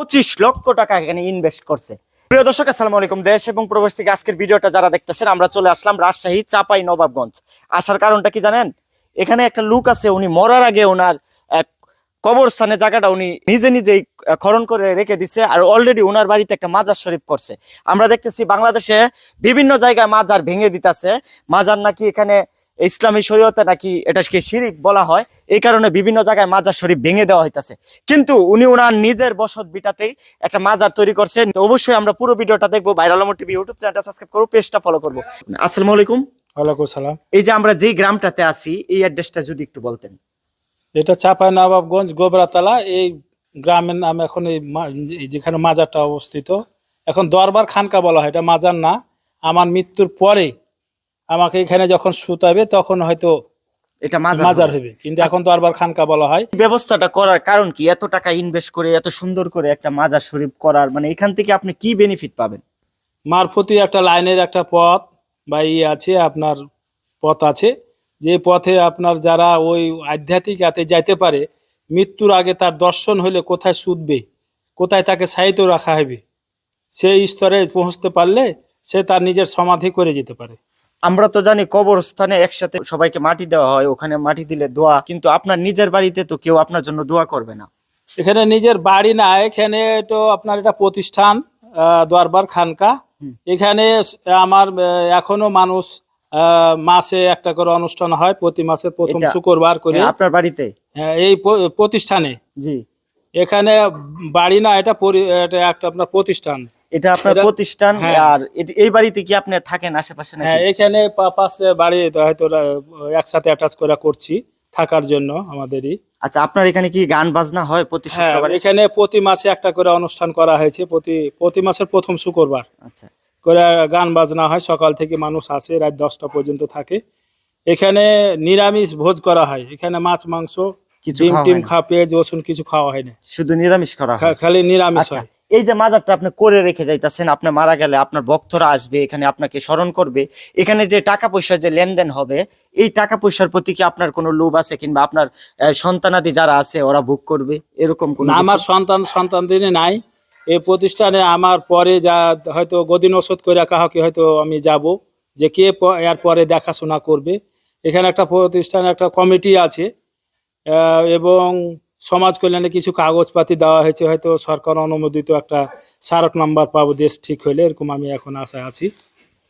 পঁচিশ লক্ষ টাকা এখানে ইনভেস্ট করছে। প্রিয় দর্শক, আসসালামু আলাইকুম। দেশ এবং প্রবাস থেকে আজকের ভিডিওটা যারা দেখতেছেন, আমরা চলে আসলাম রাজশাহী চাপাই নবাবগঞ্জ। আসার কারণটা কি জানেন? এখানে একটা লুক আছে, উনি মরার আগে ওনার এক কবরস্থানে জায়গাটা উনি নিজে নিজেই খনন করে রেখে দিছে আর অলরেডি ওনার বাড়িতে একটা মাজার শরীফ করছে। আমরা দেখতেছি বাংলাদেশে বিভিন্ন জায়গায় মাজার ভেঙে দিতেছে। মাজার নাকি এখানে ইসলামী শরীয়তে নাকি এটাকে শিরিক বলা হয় এই কারণে বিভিন্ন জায়গায় মাজার শরীফ ভেঙে দেওয়া হইতাছে। কিন্তু উনি ওনার নিজের বসত বিটাতেই একটা মাজার তৈরি করছেন। অবশ্যই আমরা পুরো ভিডিওটা দেখব ভাইরাল টিভি ইউটিউব চ্যানেলটা সাবস্ক্রাইব করব পেজটা ফলো করব। আসসালামু আলাইকুম। ওয়ালাইকুম সালাম। এই যে আমরা যেই গ্রামটাতে আছি এই অ্যাড্রেসটা যদি একটু বলতেন। এটা চাপাই নবাবগঞ্জ গোবরাতলা এই গ্রামের নাম এখন এই যেখানে মাজারটা অবস্থিত। এখন দরবার খানকা বলা হয় এটা মাজার না। আমার মৃত্যুর পরে আমাকে এখানে যখন শুতাবে তখন হয়তো এটা মাজার হবে। কিন্তু এখন দরবার খানকা বলা হয়। ব্যবস্থাটা করার কারণ কি? এত টাকা ইনভেস্ট করে এত সুন্দর করে একটা মাজার শরীফ করার মানে এখান থেকে আপনি কি বেনিফিট পাবেন? মারফতি একটা লাইনের একটা পথ বা ইয়ে আছে আপনার পথ আছে। যে পথে আপনার যারা ওই আধ্যাত্মিক হাতে যাইতে পারে মৃত্যুর আগে তার দর্শন হলে কোথায় শুধবে কোথায় তাকে সাহিত্য রাখা হবে? সেই স্তরে পৌঁছতে পারলে সে তার নিজের সমাধি করে যেতে পারে। আমরা তো জানি কবরস্থানে একসাথে সবাইকে মাটি দেওয়া হয় ওখানে মাটি দিলে দোয়া কিন্তু আপনার নিজের বাড়িতে তো কেউ আপনার জন্য দোয়া করবে না। এখানে নিজের বাড়ি না এখানে তো আপনার এটা প্রতিষ্ঠান দরবার খানকা। এখানে আমার এখনও মানুষ আহ, মাসে একটা করে অনুষ্ঠান হয় প্রতি মাসে প্রথম শুক্রবার করে। হ্যাঁ, আপনার বাড়িতে? হ্যাঁ, এই প্রতিষ্ঠানে। জি। এখানে বাড়ি না এটা একটা আপনার প্রতিষ্ঠান। এটা আপনার প্রতিষ্ঠান হ্যাঁ। আর এই বাড়িতে কি আপনি থাকেন আশেপাশে হ্যাঁ নাকি এখানে পাশে বাড়ি হয়তো একসাথে অ্যাটাচ করে করছি থাকার জন্য আমাদেরই। আচ্ছা আপনার এখানে কি গান বাজনা হয় প্রতি হ্যাঁ এখানে প্রতি মাসে একটা করে অনুষ্ঠান করা হয়েছে প্রতি প্রতি মাসের প্রথম শুক্রবার। আচ্ছা। করে গান বাজনা হয় সকাল থেকে মানুষ আসে রাত দশটা পর্যন্ত থাকে। এখানে নিরামিষ ভোজ করা হয় এখানে মাছ মাংস কিছু ডিম টিম হয়। খা পেঁয়াজ রসুন কিছু খাওয়া হয় না শুধু নিরামিষ করা হয়? খালি নিরামিষ আচ্ছা। হয়। এই যে মাজারটা আপনি করে রেখে যাইতাছেন আপনি মারা গেলে আপনার ভক্তরা আসবে এখানে আপনাকে স্মরণ করবে। এখানে যে টাকা পয়সা যে লেনদেন হবে এই টাকা পয়সার প্রতি কি আপনার কোনো লোভ আছে কিংবা আপনার সন্তানাদি যারা আছে ওরা ভোগ করবে? এরকম কোন আমার সন্তান সন্তান দিনে নাই। এই প্রতিষ্ঠানে আমার পরে যা হয়তো গদিন ওষুধ করে কাহাকে হয়তো আমি যাব যে কে এর পরে দেখাশোনা করবে। এখানে একটা প্রতিষ্ঠানে একটা কমিটি আছে এবং সমাজ কল্যাণে কিছু কাগজপাতি দেওয়া হয়েছে হয়তো সরকার অনুমোদিত একটা স্মারক নাম্বার পাবো দেশ ঠিক হলে এরকম আমি এখন আশায় আছি।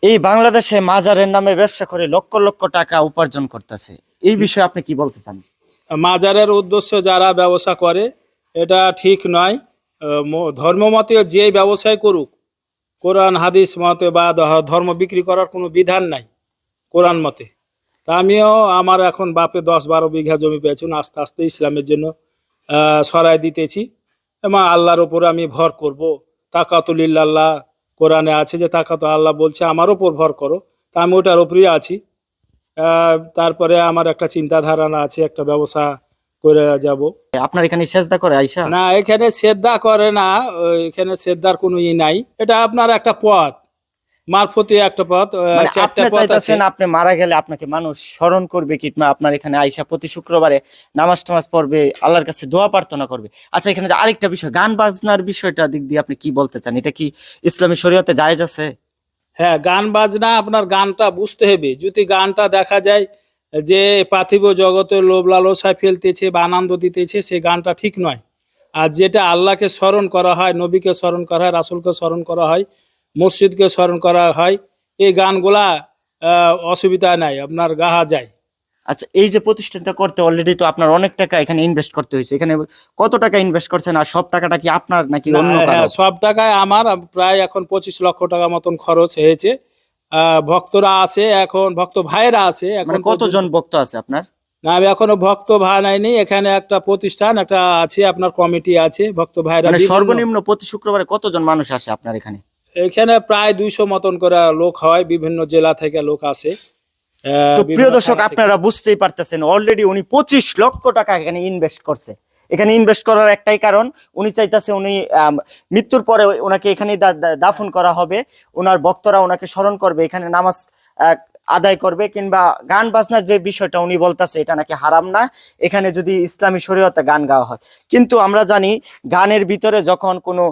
এই বাংলাদেশে মাজারের নামে ব্যবসা করে লক্ষ লক্ষ টাকা উপার্জন করতেছে এই বিষয়ে আপনি কি বলতে চান? মাজারের উদ্দেশ্য যারা ব্যবসা করে এটা ঠিক নয়। ধর্মমতে যে ব্যবসায় করুক কোরআন হাদিস মতে বা ধর্ম বিক্রি করার কোনো বিধান নাই কোরআন মতে। তা আমিও আমার এখন বাপে দশ বারো বিঘা জমি পেয়েছেন আস্তে আস্তে ইসলামের জন্য সরাই দিতেছি। এবং আল্লাহর ওপর আমি ভর করব। তাকাতুলিল্লাহ কোরআনে আছে যে তাকাত আল্লাহ বলছে আমার ওপর ভর করো। তা আমি ওটার ওপরই আছি। তারপরে আমার একটা চিন্তাধারা আছে একটা ব্যবসা করে যাব। আপনার এখানে সেজদা করে আইসা? না এখানে শ্রদ্ধা করে না এখানে শ্রদ্ধার কোনো ই নাই। এটা আপনার একটা পথ। মারফতি একটা পথ মানে চারটা পথ আছে। আপনি মারা গেলে আপনাকে মানুষ স্মরণ করবে কিংবা আপনার এখানে আইসা প্রতি শুক্রবারে নামাজ টামাজ পড়বে আল্লাহর কাছে দোয়া প্রার্থনা করবে। আচ্ছা এখানে যে আরেকটা বিষয় গান বাজনার বিষয়টা দিক দিয়ে আপনি কি বলতে চান? এটা কি ইসলামী শরীয়তে জায়েজ আছে? হ্যাঁ গান বাজনা আপনার গানটা বুঝতে হবে। যদি গানটা দেখা যায় যে পার্থিব জগতে লোভ লালসায় ফেলতেছে বা আনন্দ দিতেছে সেই গানটা ঠিক নয়। আর যেটা আল্লাহকে স্মরণ করা হয় নবীকে স্মরণ করা হয় রাসুলকে স্মরণ করা হয় মসজিদকে স্মরণ করা হয়। এই গানগুলা অসুবিধা নাই আপনার গাহা যায়। আচ্ছা এই যে প্রতিষ্ঠানটা করতে অলরেডি তো আপনার অনেক টাকা এখানে ইনভেস্ট করতে হয়েছে। এখানে কত টাকা ইনভেস্ট করছেন আর সব টাকাটা কি আপনার নাকি অন্য হ্যাঁ, সব টাকায় আমার প্রায় এখন পঁচিশ লক্ষ টাকা মতন খরচ হয়েছে। ভক্তরা আছে এখন ভক্ত ভাইরা আছে এখন মানে কতজন ভক্ত আছে আপনার? না আমি এখনও ভক্ত ভাই নাইনি এখানে একটা প্রতিষ্ঠান একটা আছে আপনার কমিটি আছে ভক্ত ভাইরা মানে সর্বনিম্ন প্রতি শুক্রবারে কতজন মানুষ আসে আপনার এখানে? এখানে প্রায় দুইশো মতন করে লোক হয় বিভিন্ন জেলা থেকে লোক আসে। তো প্রিয় দর্শক আপনারা বুঝতেই পারতেছেন অলরেডি উনি পঁচিশ লক্ষ টাকা এখানে ইনভেস্ট করছে। এখানে ইনভেস্ট করার একটাই কারণ উনি চাইতেছে উনি মৃত্যুর পরে ওনাকে এখানেই দাফন করা হবে। ওনার ভক্তরা ওনাকে স্মরণ করবে এখানে নামাজ আদায় করবে কিংবা গান বাজনার যে বিষয়টা উনি বলতেছে এটা নাকি হারাম না। এখানে যদি ইসলামী শরীয়তে গান গাওয়া হয়। কিন্তু আমরা জানি গানের ভিতরে যখন কোনো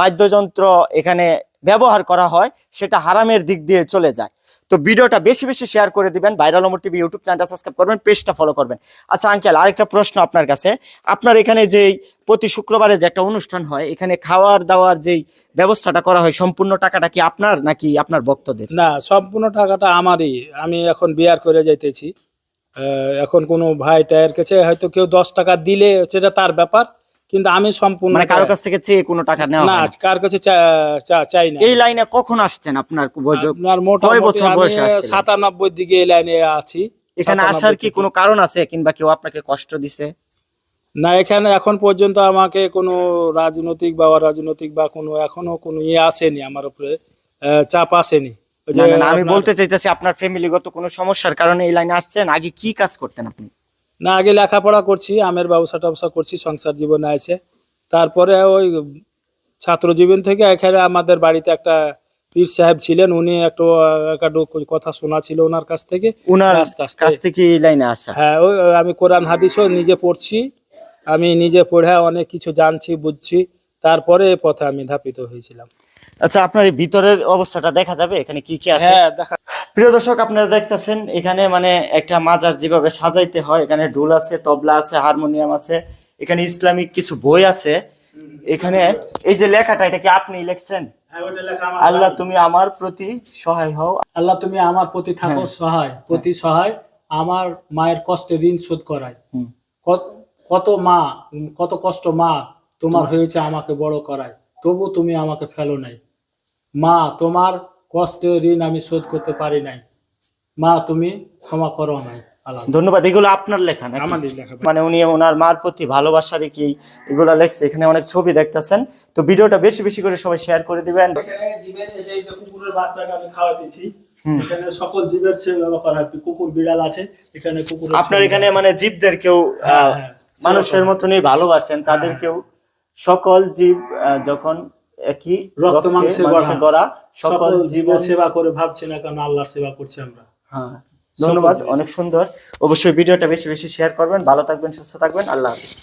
বাদ্যযন্ত্র এখানে ব্যবহার করা হয়, সেটা হারামের দিক দিয়ে চলে যায়। তো ভিডিওটা বেশি বেশি শেয়ার করে দিবেন ভাইরাল অমর টিভি ইউটিউব চ্যানেলটা সাবস্ক্রাইব করবেন পেজটা ফলো করবেন। আচ্ছা আঙ্কেল আরেকটা প্রশ্ন আপনার কাছে। আপনার এখানে যেই প্রতি শুক্রবারে যে একটা অনুষ্ঠান হয়, এখানে খাওয়ার দাওয়ার যেই ব্যবস্থাটা করা হয়, সম্পূর্ণ টাকাটা কি আপনার, নাকি আপনার ভক্তদের? না, সম্পূর্ণ টাকাটা আমারই। আমি এখন বিয়ার করে যাইতেছি। এখন কোনো ভাই টায়ের কাছে হয়তো কেউ দশ টাকা দিলে সেটা তার ব্যাপার। কিন্তু আমি সম্পূর্ণ মানে কারও কাছ থেকে চেয়ে কোনো টাকা নেওয়া না কার কাছে চাই না। এই লাইনে কখন আসছেন আপনার আপনার মোটামুটি আমি সাতানব্বই দিকে এই লাইনে আছি। এখানে আসার কি কোনো কারণ আছে কিংবা কেউ আপনাকে কষ্ট দিছে? না এখানে এখন পর্যন্ত আমাকে কোনো রাজনৈতিক বা অরাজনৈতিক বা কোনো এখনও কোনো ইয়ে আসেনি আমার উপরে চাপ আসেনি। আমি বলতে চাইতেছি আপনার ফ্যামিলিগত কোনো সমস্যার কারণে এই লাইনে আসছেন? আগে কি কাজ করতেন আপনি? না আগে লেখাপড়া করছি আমের ব্যবসা টবসা করছি সংসার জীবনে আছে তারপরে ওই ছাত্র জীবন থেকে এখানে আমাদের বাড়িতে একটা পীর সাহেব ছিলেন উনি একটু কথা শোনা ছিল ওনার কাছ থেকে। আস্তে কাছ থেকে লাইনে আসা। হ্যাঁ ওই আমি কোরআন হাদিসও নিজে পড়ছি আমি নিজে পড়ে অনেক কিছু জানছি বুঝছি। তারপরে এই পথে আমি ধাপিত হয়েছিলাম। আচ্ছা আপনার এই ভিতরের অবস্থাটা দেখা যাবে? এখানে কি কি আছে? হ্যাঁ দেখা প্রিয় দর্শক আপনারা দেখতেছেন এখানে মানে একটা মাজার যেভাবে সাজাইতে হয় এখানে ঢোল আছে তবলা আছে হারমোনিয়াম আছে এখানে ইসলামিক কিছু বই আছে। এখানে এই যে লেখাটা এটা কি আপনি লিখছেন? আল্লাহ তুমি আমার প্রতি সহায় হও। আল্লাহ তুমি আমার প্রতি থাকো সহায় প্রতি সহায় আমার মায়ের কষ্টে ঋণ শোধ করায় কত- কত মা কত কষ্ট মা তোমার হয়েছে আমাকে বড় করায় তবু তুমি আমাকে ফেলো নাই। মা তোমার কষ্টের ঋণ আমি শোধ করতে পারি নাই। মা তুমি ক্ষমা করো আমায় ধন্যবাদ এগুলো আপনার লেখা নাকি? আমারই লেখা। মানে উনি ওনার মার প্রতি ভালোবাসা রেখে এগুলো লেখছে? এখানে অনেক ছবি দেখতেছেন। তো ভিডিওটা বেশি বেশি করে সবাই শেয়ার করে দিবেন। কুকুরের বাচ্চাকে আমি খাওয়াতেছি। এখানে সকল জীবের সেবা করা হয় কুকুর বিড়াল আছে এখানে কুকুর আপনার এখানে মানে জীবদের কেউ হ্যাঁ, হ্যাঁ, মানুষের মতনই ভালোবাসেন তাদেরকেও সকল জীব যখন একই রক্ত মাংসে গড়া। গড়া সকল জীব জীবন সেবা করে ভাবছি না কারণ আল্লাহর সেবা করছি আমরা। হ্যাঁ ধন্যবাদ অনেক সুন্দর। অবশ্যই ভিডিওটা বেশি বেশি শেয়ার করবেন। ভালো থাকবেন সুস্থ থাকবেন। আল্লাহ হাফিজ।